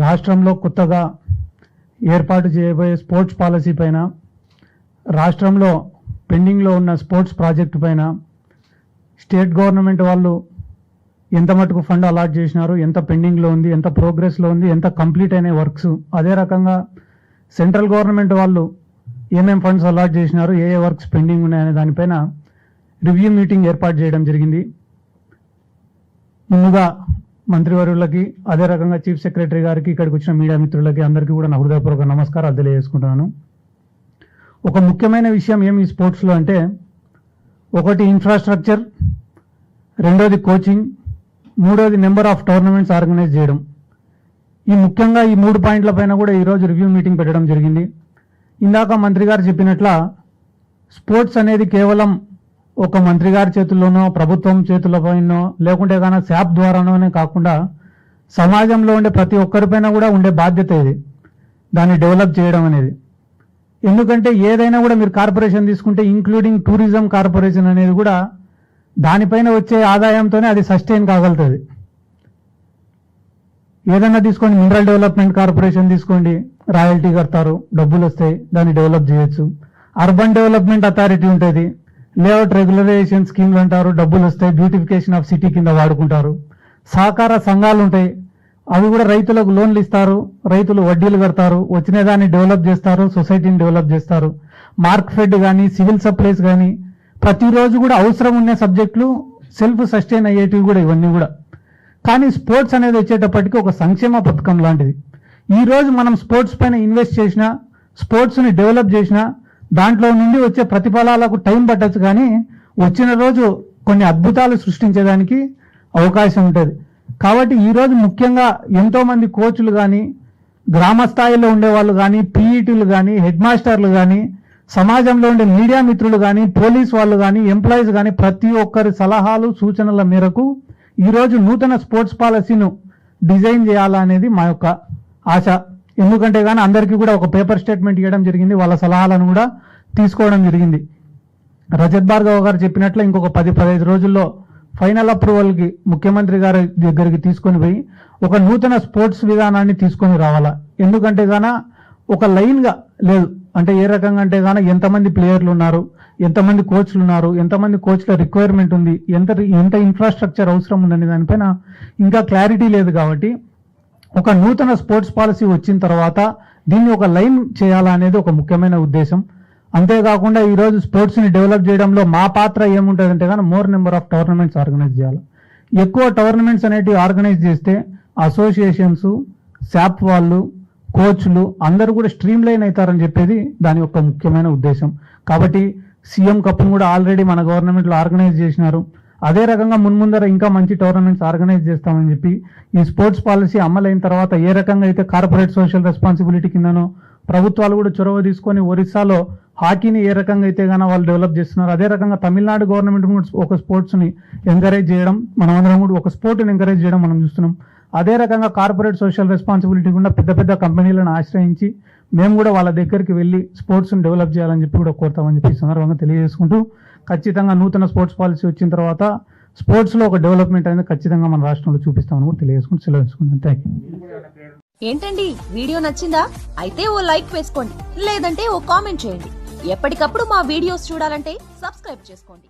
రాష్ట్రంలో కొత్తగా ఏర్పాటు చేయబోయే స్పోర్ట్స్ పాలసీ పైన రాష్ట్రంలో పెండింగ్లో ఉన్న స్పోర్ట్స్ ప్రాజెక్టు పైన స్టేట్ గవర్నమెంట్ వాళ్ళు ఎంత మటుకు ఫండ్ అలాట్ చేసినారు ఎంత పెండింగ్లో ఉంది ఎంత ప్రోగ్రెస్లో ఉంది ఎంత కంప్లీట్ అయిన వర్క్స్. అదే రకంగా సెంట్రల్ గవర్నమెంట్ వాళ్ళు ఏమేం ఫండ్స్ అలాట్ చేసినారు ఏ ఏ వర్క్స్ పెండింగ్ ఉన్నాయనే దానిపైన రివ్యూ మీటింగ్ ఏర్పాటు చేయడం జరిగింది. ముందుగా మంత్రివర్యులకి అదే రకంగా చీఫ్ సెక్రటరీ గారికి ఇక్కడికి వచ్చిన మీడియా మిత్రులకి అందరికీ కూడా నా హృదయపూర్వక నమస్కారాలు తెలియజేసుకుంటున్నాను. ఒక ముఖ్యమైన విషయం ఏమి ఈ స్పోర్ట్స్లో అంటే ఒకటి ఇన్ఫ్రాస్ట్రక్చర్ రెండోది కోచింగ్ మూడోది నెంబర్ ఆఫ్ టోర్నమెంట్స్ ఆర్గనైజ్ చేయడం. ఈ ముఖ్యంగా ఈ మూడు పాయింట్ల పైన కూడా ఈరోజు రివ్యూ మీటింగ్ పెట్టడం జరిగింది. ఇందాక మంత్రి గారు చెప్పినట్ల స్పోర్ట్స్ అనేది కేవలం ఒక మంత్రి గారి చేతుల్లోనో ప్రభుత్వం చేతులపైనో లేకుంటే కానీ శాప్ ద్వారానోనే కాకుండా సమాజంలో ఉండే ప్రతి ఒక్కరిపైన కూడా ఉండే బాధ్యత ఇది. దాన్ని డెవలప్ చేయడం అనేది. ఎందుకంటే ఏదైనా కూడా మీరు కార్పొరేషన్ తీసుకుంటే ఇంక్లూడింగ్ టూరిజం కార్పొరేషన్ అనేది కూడా దానిపైన వచ్చే ఆదాయంతోనే అది సస్టైన్ కాగలుగుతుంది. ఏదైనా తీసుకోండి మినరల్ డెవలప్మెంట్ కార్పొరేషన్ తీసుకోండి రాయల్టీ కడతారు డబ్బులు వస్తాయి దాన్ని డెవలప్ చేయొచ్చు. అర్బన్ డెవలప్మెంట్ అథారిటీ ఉంటుంది. లేఅవుట్ రెగ్యులరైజేషన్ స్కీమ్లు అంటారు డబ్బులు వస్తాయి బ్యూటిఫికేషన్ ఆఫ్ సిటీ కింద వాడుకుంటారు. సహకార సంఘాలు ఉంటాయి అవి కూడా రైతులకు లోన్లు ఇస్తారు రైతులు వడ్డీలు కడతారు వచ్చిన దాన్ని డెవలప్ చేస్తారు సొసైటీని డెవలప్ చేస్తారు. మార్క్ ఫెడ్ కానీ సివిల్ సప్లైస్ కానీ ప్రతిరోజు కూడా అవసరం ఉన్న సబ్జెక్టులు సెల్ఫ్ సస్టైన్ అయ్యేటివి కూడా ఇవన్నీ కూడా. కానీ స్పోర్ట్స్ అనేది వచ్చేటప్పటికి ఒక సంక్షేమ పథకం లాంటిది. ఈ రోజు మనం స్పోర్ట్స్ పైన ఇన్వెస్ట్ చేసినా స్పోర్ట్స్ని డెవలప్ చేసినా దాంట్లో నుండి వచ్చే ప్రతిఫలాలకు టైం పట్టచ్చు కానీ వచ్చిన రోజు కొన్ని అద్భుతాలు సృష్టించేదానికి అవకాశం ఉంటుంది. కాబట్టి ఈరోజు ముఖ్యంగా ఎంతోమంది కోచ్లు కానీ గ్రామ స్థాయిలో ఉండేవాళ్ళు కానీ పీఈటీలు కానీ హెడ్ మాస్టర్లు కానీ సమాజంలో ఉండే మీడియా మిత్రులు కానీ పోలీస్ వాళ్ళు కానీ ఎంప్లాయీస్ కానీ ప్రతి ఒక్కరి సలహాలు సూచనల మేరకు ఈరోజు నూతన స్పోర్ట్స్ పాలసీను డిజైన్ చేయాలనేది మా యొక్క ఆశ. ఎందుకంటే కానీ అందరికీ కూడా ఒక పేపర్ స్టేట్మెంట్ ఇవ్వడం జరిగింది. వాళ్ళ సలహాలను కూడా తీసుకోవడం జరిగింది. రజత్ భార్గవ్ గారు చెప్పినట్లు ఇంకొక పది పదహైదు రోజుల్లో ఫైనల్ అప్రూవల్కి ముఖ్యమంత్రి గారి దగ్గరికి తీసుకొని పోయి ఒక నూతన స్పోర్ట్స్ విధానాన్ని తీసుకొని రావాలా? ఎందుకంటే గాన ఒక లైన్గా లేదు. అంటే ఏ రకంగా అంటే గాన ఎంతమంది ప్లేయర్లు ఉన్నారు ఎంతమంది కోచ్లు ఉన్నారు ఎంతమంది కోచ్ల రిక్వైర్మెంట్ ఉంది ఎంత ఎంత ఇన్ఫ్రాస్ట్రక్చర్ అవసరం ఉందనే దానిపైన ఇంకా క్లారిటీ లేదు కాబట్టి ఒక నూతన స్పోర్ట్స్ పాలసీ వచ్చిన తర్వాత దీన్ని ఒక లైన్ చేయాలనేది ఒక ముఖ్యమైన ఉద్దేశం. అంతేకాకుండా ఈరోజు స్పోర్ట్స్ని డెవలప్ చేయడంలో మా పాత్ర ఏముంటుందంటే కానీ more number of tournaments organise చేయాలి. ఎక్కువ టోర్నమెంట్స్ అనేటివి ఆర్గనైజ్ చేస్తే అసోసియేషన్స్ శాప్ వాళ్ళు కోచ్లు అందరూ కూడా స్ట్రీమ్ లైన్ అవుతారని చెప్పేది దాని యొక్క ముఖ్యమైన ఉద్దేశం. కాబట్టి సీఎం కప్ను కూడా ఆల్రెడీ మన గవర్నమెంట్లో ఆర్గనైజ్ చేసినారు. అదే రకంగా మున్ముందర ఇంకా మంచి టోర్నమెంట్స్ ఆర్గనైజ్ చేస్తామని చెప్పి ఈ స్పోర్ట్స్ పాలసీ అమలైన తర్వాత ఏ రకంగా అయితే కార్పొరేట్ సోషల్ రెస్పాన్సిబిలిటీ కిందనో ప్రభుత్వాలు కూడా చొరవ తీసుకొని ఒరిస్సాలో హాకీని ఏ రకంగా అయితే కానీ వాళ్ళు డెవలప్ చేస్తున్నారు అదే రకంగా తమిళనాడు గవర్నమెంట్ కూడా ఒక స్పోర్ట్స్ని ఎంకరేజ్ చేయడం మనమందరం కూడా ఒక స్పోర్ట్ని ఎంకరేజ్ చేయడం మనం చూస్తున్నాం. అదే రకంగా కార్పొరేట్ సోషల్ రెస్పాన్సిబిలిటీ కూడా పెద్ద పెద్ద కంపెనీలను ఆశ్రయించి మేము కూడా వాళ్ళ దగ్గరికి వెళ్ళి స్పోర్ట్స్ని డెవలప్ చేయాలని చెప్పి కూడా కోరుతామని చెప్పి సందర్భంగా తెలియజేసుకుంటూ ఖచ్చితంగా నూతన స్పోర్ట్స్ పాలసీ వచ్చిన తర్వాత స్పోర్ట్స్లో ఒక డెవలప్మెంట్ అనేది ఖచ్చితంగా మన రాష్ట్రంలో చూపిస్తామని కూడా తెలియజేసుకుంటూ సెలవు తీసుకుంటాను థ్యాంక్ ఏంటండి? వీడియో నచ్చిందా? అయితే ఓ లైక్ వేసుకోండి. లేదంటే ఓ కామెంట్ చేయండి. ఎప్పటికప్పుడు మా వీడియోస్ చూడాలంటే సబ్స్క్రైబ్ చేసుకోండి.